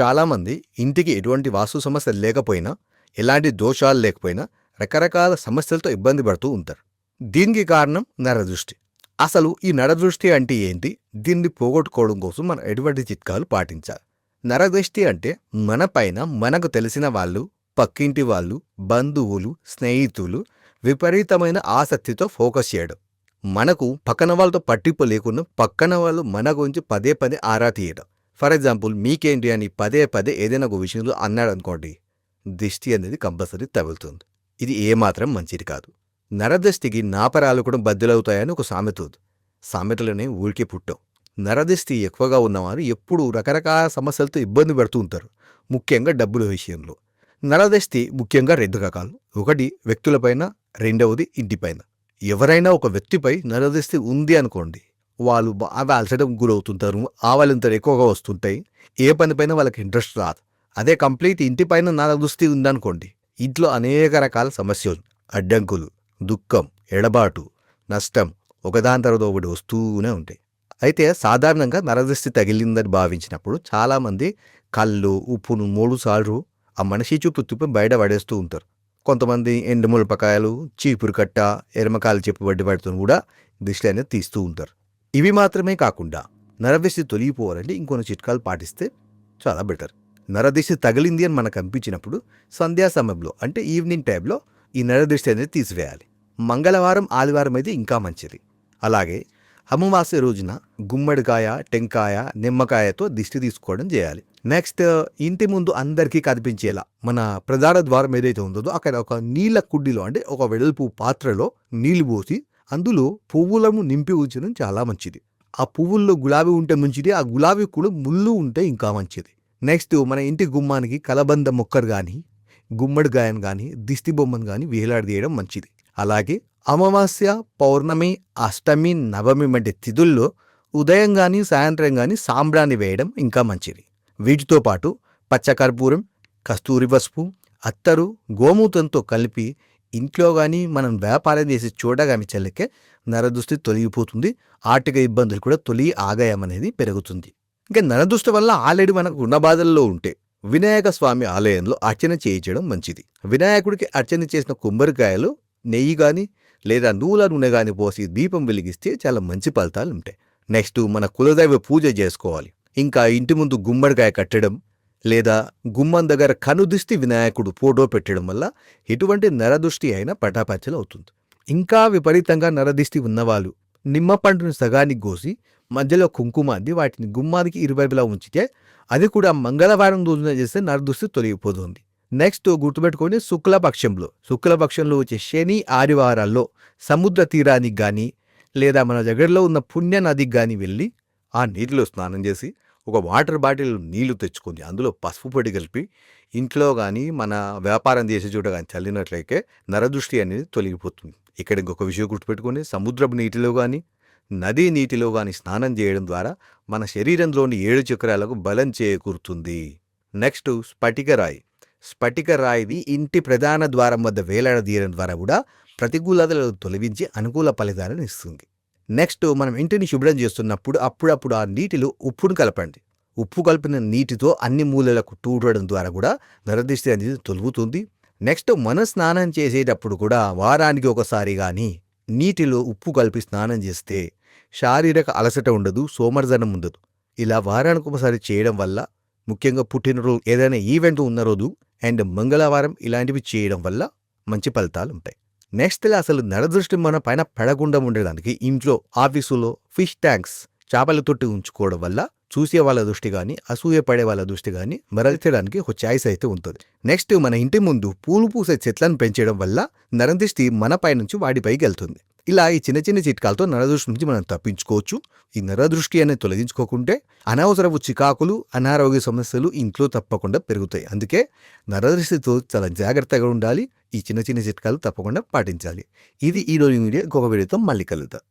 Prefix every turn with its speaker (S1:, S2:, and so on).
S1: చాలామంది ఇంటికి ఎటువంటి వాస్తు సమస్య లేకపోయినా ఎలాంటి దోషాలు లేకపోయినా రకరకాల సమస్యలతో ఇబ్బంది పడుతూ ఉంటారు. దీనికి కారణం నరదృష్టి. అసలు ఈ నరదృష్టి అంటే ఏంటి? దీన్ని పోగొట్టుకోవడం కోసం మనం ఎటువంటి చిట్కాలు పాటించాలి? నరదృష్టి అంటే మన పైన మనకు తెలిసిన వాళ్ళు పక్కింటి వాళ్ళు బంధువులు స్నేహితులు విపరీతమైన ఆసక్తితో ఫోకస్ చేయడం. మనకు పక్కన వాళ్ళతో పట్టింపు లేకుండా పక్కన వాళ్ళు మన గురించి పదే పదే ఆరా తీయడం. ఫర్ ఎగ్జాంపుల్ మీకేంటి అని పదే పదే ఏదైనా ఒక విషయంలో అన్నాడు అనుకోండి దిష్టి అనేది కంపల్సరీ తగులుతుంది. ఇది ఏమాత్రం మంచిది కాదు. నరదృష్టికి నాపరాలు కూడా బద్దలవుతాయని ఒక సామెత ఉంది. సామెతలనే ఊరికే పుట్టాం. నరదృష్టి ఎక్కువగా ఉన్నవారు ఎప్పుడూ రకరకాల సమస్యలతో ఇబ్బంది పడుతూ ఉంటారు ముఖ్యంగా డబ్బుల విషయంలో. నరదృష్టి ముఖ్యంగా రెండు రకాలు. ఒకటి వ్యక్తులపైన రెండవది ఇంటిపైన. ఎవరైనా ఒక వ్యక్తిపై నరదృష్టి ఉంది అనుకోండి వాళ్ళు బాగా అలసటం గురవుతుంటారు. ఆవలింతలు ఎక్కువగా వస్తుంటాయి. ఏ పనిపైన వాళ్ళకి ఇంట్రెస్ట్ రాదు. అదే కంప్లీట్ ఇంటిపైన నరదృష్టి ఉందనుకోండి. ఇంట్లో అనేక రకాల సమస్యలు. అడ్డంకులు దుఃఖం ఎడబాటు నష్టం ఒకదాని తర్వాత ఒకటి వస్తూనే ఉంటాయి. అయితే సాధారణంగా నరదృష్టి తగిలిందని భావించినప్పుడు చాలామంది కళ్ళు ఉప్పును మూడు సార్లు ఆ మనిషి చూపు తుప్పి బయట పడేస్తూ ఉంటారు. కొంతమంది ఎండుములపకాయలు చీపురు కట్ట ఎరమకాయలు చెప్పి వడ్డి పడుతూ కూడా దిష్టి అనేది తీస్తూ ఉంటారు. ఇవి మాత్రమే కాకుండా నరదిశ తొలగిపోవాలంటే ఇంకొన్ని చిట్కాలు పాటిస్తే చాలా బెటర్. నరదిశ తగిలింది అని మనకు అనిపించినప్పుడు సంధ్యా సమయంలో అంటే ఈవినింగ్ టైంలో ఈ నరదృష్టి అనేది తీసివేయాలి. మంగళవారం ఆదివారం అయితే ఇంకా మంచిది. అలాగే అమావాస్య రోజున గుమ్మడికాయ టెంకాయ నిమ్మకాయతో దిష్టి తీసుకోవడం చేయాలి. నెక్స్ట్ ఇంటి ముందు అందరికీ కనిపించేలా మన ప్రధాన ద్వారం ఏదైతే ఉందో అక్కడ ఒక నీళ్ళ కుడ్డిలో అంటే ఒక వెడల్పు పాత్రలో నీళ్ళు పోసి అందులో పువ్వులను నింపి ఉంచడం చాలా మంచిది. ఆ పువ్వుల్లో గులాబీ ఉంటే మంచిది ఆ గులాబీ కూడా ముళ్ళు ఉంటే ఇంకా మంచిది. నెక్స్ట్ మన ఇంటి గుమ్మానికి కలబంద మొక్కరు కానీ గుమ్మడికాయను కానీ దిష్టి బొమ్మను కానీ వేలాడదీయడం మంచిది. అలాగే అమావాస్య పౌర్ణమి అష్టమి నవమి వంటి తిథుల్లో ఉదయం కానీ సాయంత్రం కానీ సాంబ్రాన్ని వేయడం ఇంకా మంచిది. వీటితో పాటు పచ్చకర్పూరం కస్తూరి పసుపు అత్తరు గోమూతంతో కలిపి ఇంట్లో కానీ మనం వ్యాపారం చేసి చూడగాని చెల్లకే నరదృష్టి తొలగిపోతుంది. ఆర్థిక ఇబ్బందులు కూడా తొలి ఆదాయం అనేది పెరుగుతుంది. ఇంకా నరదృష్టి వల్ల ఆల్రెడీ మనకు ఉన్న బాధల్లో ఉంటే వినాయక స్వామి ఆలయంలో అర్చన చేయించడం మంచిది. వినాయకుడికి అర్చన చేసిన కుంబరికాయలు నెయ్యి కానీ లేదా నూల నూనె కానీ పోసి దీపం వెలిగిస్తే చాలా మంచి ఫలితాలు ఉంటాయి. నెక్స్ట్ మన కులదైవ పూజ చేసుకోవాలి. ఇంకా ఇంటి ముందు గుమ్మడికాయ కట్టడం లేదా గుమ్మం దగ్గర కనుదిష్టి వినాయకుడు ఫోటో పెట్టడం వల్ల ఎటువంటి నరదృష్టి అయినా పటాపంచలు అవుతుంది ఇంకా విపరీతంగా నరదిష్టి ఉన్నవాళ్ళు నిమ్మ పండును సగానికి కోసి మధ్యలో కుంకుమ అంది. వాటిని గుమ్మానికి ఇరువైపులా ఉంచితే అది కూడా మంగళవారం రోజున చేస్తే నరదృష్టి తొలగిపోతుంది. నెక్స్ట్ గుర్తుపెట్టుకొని శుక్లపక్షంలో శుక్లపక్షంలో వచ్చే శని ఆదివారాల్లో సముద్ర తీరానికి కానీ లేదా మన దగ్గరలో ఉన్న పుణ్య నదికి కానీ వెళ్ళి ఆ నీటిలో స్నానం చేసి ఒక వాటర్ బాటిల్ నీళ్ళు తెచ్చుకొని అందులో పసుపు పొడి కలిపి ఇంట్లో కానీ మన వ్యాపారం చేసే చోట కానీ చల్లినట్లయితే నరదృష్టి అనేది తొలగిపోతుంది. ఇక్కడ ఇంకొక విషయం గుర్తుపెట్టుకొని సముద్రపు నీటిలో కానీ నదీ నీటిలో కానీ స్నానం చేయడం ద్వారా మన శరీరంలోని ఏడు చక్రాలకు బలం చేకూరుతుంది. నెక్స్ట్ స్ఫటిక రాయి. స్ఫటిక ఇంటి ప్రధాన ద్వారం వద్ద వేలాడదీయడం ద్వారా కూడా ప్రతికూలతలను తొలగించి అనుకూల ఫలితాలను ఇస్తుంది. నెక్స్ట్ మనం ఇంటిని శుభ్రం చేస్తున్నప్పుడు అప్పుడప్పుడు ఆ నీటిలో ఉప్పును కలపండి. ఉప్పు కలిపిన నీటితో అన్ని మూలలకు తూడడం ద్వారా కూడా నరదిష్టి అనేది తొలుగుతుంది. నెక్స్ట్ మనం స్నానం చేసేటప్పుడు కూడా వారానికి ఒకసారి కానీ నీటిలో ఉప్పు కలిపి స్నానం చేస్తే శారీరక అలసట ఉండదు సోమర్జనం ఉండదు. ఇలా వారానికి ఒకసారి చేయడం వల్ల ముఖ్యంగా పుట్టినరోజు ఏదైనా ఈవెంట్ ఉన్న రోజు అండ్ మంగళవారం ఇలాంటివి చేయడం వల్ల మంచి ఫలితాలు ఉంటాయి. నెక్స్ట్ అసలు నరదృష్టి మన పైన పడకుండా ఉండడానికి ఇంట్లో ఆఫీసులో ఫిష్ ట్యాంక్స్ చేపల తొట్టి ఉంచుకోవడం వల్ల చూసే వాళ్ళ దృష్టి కానీ అసూయ పడే వాళ్ళ దృష్టి కానీ మరల్చడానికి ఒక ఛాయిస్ అయితే ఉంటుంది. నెక్స్ట్ మన ఇంటి ముందు పూలు పూసే చెట్లను పెంచడం వల్ల నరదృష్టి మన పై నుంచి వాడిపైకి వెళ్తుంది. ఇలా ఈ చిన్న చిన్న చిట్కాలతో నరదృష్టి నుంచి మనం తప్పించుకోవచ్చు. ఈ నరదృష్టి అనేది తొలగించుకోకుంటే అనవసరపు చికాకులు అనారోగ్య సమస్యలు ఇంట్లో తప్పకుండా పెరుగుతాయి. అందుకే నరదృష్టితో చాలా జాగ్రత్తగా ఉండాలి. ఈ చిన్న చిన్న చిట్కాలు తప్పకుండా పాటించాలి. ఇది ఈరోజు మీడియా వీడియో. ఇంకొక వీడియోతో మళ్ళీ కలుద్దాం.